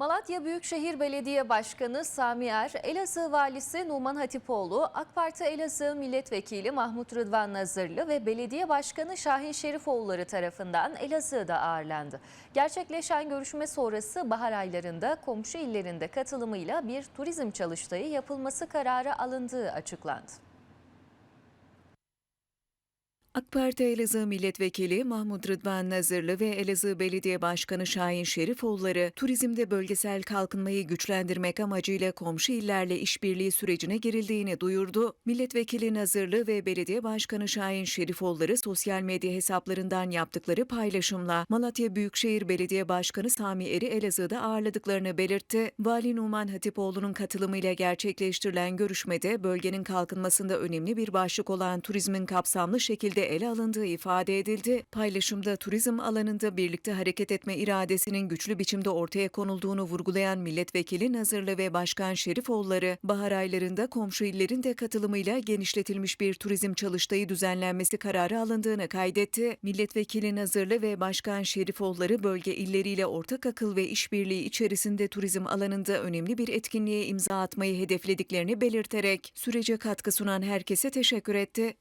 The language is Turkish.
Malatya Büyükşehir Belediye Başkanı Sami Er, Elazığ Valisi Numan Hatipoğlu, AK Parti Elazığ Milletvekili Mahmut Rıdvan Nazırlı ve Belediye Başkanı Şahin Şerifoğulları tarafından Elazığ'da ağırlandı. Gerçekleşen görüşme sonrası bahar aylarında komşu illerinde katılımıyla bir turizm çalıştayı yapılması kararı alındığı açıklandı. AK Parti Elazığ Milletvekili Mahmut Rıdvan Nazırlı ve Elazığ Belediye Başkanı Şahin Şerifoğulları, turizmde bölgesel kalkınmayı güçlendirmek amacıyla komşu illerle işbirliği sürecine girildiğini duyurdu. Milletvekili Nazırlı ve Belediye Başkanı Şahin Şerifoğulları sosyal medya hesaplarından yaptıkları paylaşımla Malatya Büyükşehir Belediye Başkanı Sami Eri Elazığ'da ağırladıklarını belirtti. Vali Numan Hatipoğlu'nun katılımıyla gerçekleştirilen görüşmede bölgenin kalkınmasında önemli bir başlık olan turizmin kapsamlı şekilde ele alındığı ifade edildi. Paylaşımda turizm alanında birlikte hareket etme iradesinin güçlü biçimde ortaya konulduğunu vurgulayan milletvekili Nazırlı ve Başkan Şerifoğulları, bahar aylarında komşu illerin de katılımıyla genişletilmiş bir turizm çalıştayı düzenlenmesi kararı alındığını kaydetti. Milletvekili Nazırlı ve Başkan Şerifoğulları bölge illeriyle ortak akıl ve işbirliği içerisinde turizm alanında önemli bir etkinliğe imza atmayı hedeflediklerini belirterek sürece katkı sunan herkese teşekkür etti.